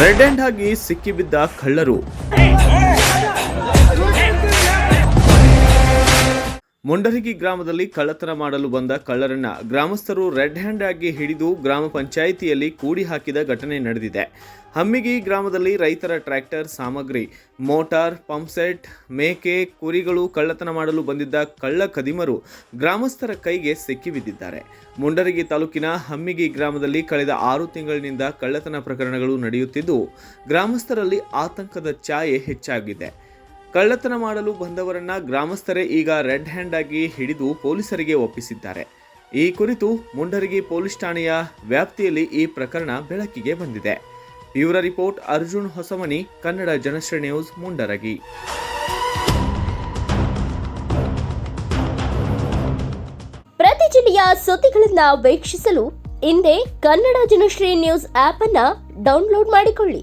Red hand ಆಗಿ ಸಿಕ್ಕಿಬಿದ್ದ ಕಳ್ಳರು. ಮುಂಡರಗಿ ಗ್ರಾಮದಲ್ಲಿ ಕಳ್ಳತನ ಮಾಡಲು ಬಂದ ಕಳ್ಳರನ್ನ ಗ್ರಾಮಸ್ಥರು ರೆಡ್ ಹ್ಯಾಂಡ್ ಆಗಿ ಹಿಡಿದು ಗ್ರಾಮ ಪಂಚಾಯಿತಿಯಲ್ಲಿ ಕೂಡಿ ಹಾಕಿದ ಘಟನೆ ನಡೆದಿದೆ. ಹಮ್ಮಿಗಿ ಗ್ರಾಮದಲ್ಲಿ ರೈತರ ಟ್ರ್ಯಾಕ್ಟರ್, ಸಾಮಗ್ರಿ, ಮೋಟಾರ್ ಪಂಪ್ಸೆಟ್ ಮೇಕೆ, ಕುರಿಗಳು ಕಳ್ಳತನ ಮಾಡಲು ಬಂದಿದ್ದ ಕಳ್ಳ ಕದಿಮರು ಗ್ರಾಮಸ್ಥರ ಕೈಗೆ ಸಿಕ್ಕಿಬಿದ್ದಿದ್ದಾರೆ ಮುಂಡರಗಿ ತಾಲೂಕಿನ ಹಮ್ಮಿಗಿ ಗ್ರಾಮದಲ್ಲಿ ಕಳೆದ ಆರು ತಿಂಗಳಿನಿಂದ ಕಳ್ಳತನ ಪ್ರಕರಣಗಳು ನಡೆಯುತ್ತಿದ್ದು, ಗ್ರಾಮಸ್ಥರಲ್ಲಿ ಆತಂಕದ ಛಾಯೆ ಹೆಚ್ಚಾಗಿದೆ. ಕಳ್ಳತನ ಮಾಡಲು ಬಂದವರನ್ನ ಗ್ರಾಮಸ್ಥರೇ ಈಗ ರೆಡ್ ಹ್ಯಾಂಡ್ ಆಗಿ ಹಿಡಿದು ಪೊಲೀಸರಿಗೆ ಒಪ್ಪಿಸಿದ್ದಾರೆ. ಈ ಕುರಿತು ಮುಂಡರಗಿ ಪೊಲೀಸ್ ಠಾಣೆಯ ವ್ಯಾಪ್ತಿಯಲ್ಲಿ ಈ ಪ್ರಕರಣ ಬೆಳಕಿಗೆ ಬಂದಿದೆ. ಇವರ ರಿಪೋರ್ಟ್, ಅರ್ಜುನ್ ಹೊಸಮನಿ, ಕನ್ನಡ ಜನಶ್ರೀ ನ್ಯೂಸ್, ಮುಂಡರಗಿ. ಪ್ರತಿ ಜಿಲ್ಲೆಯ ಸುದ್ದಿಗಳನ್ನ ವೀಕ್ಷಿಸಲು ಇಂದೇ ಕನ್ನಡ ಜನಶ್ರೀ ನ್ಯೂಸ್ ಆಪ್ ಅನ್ನ ಡೌನ್ಲೋಡ್ ಮಾಡಿಕೊಳ್ಳಿ.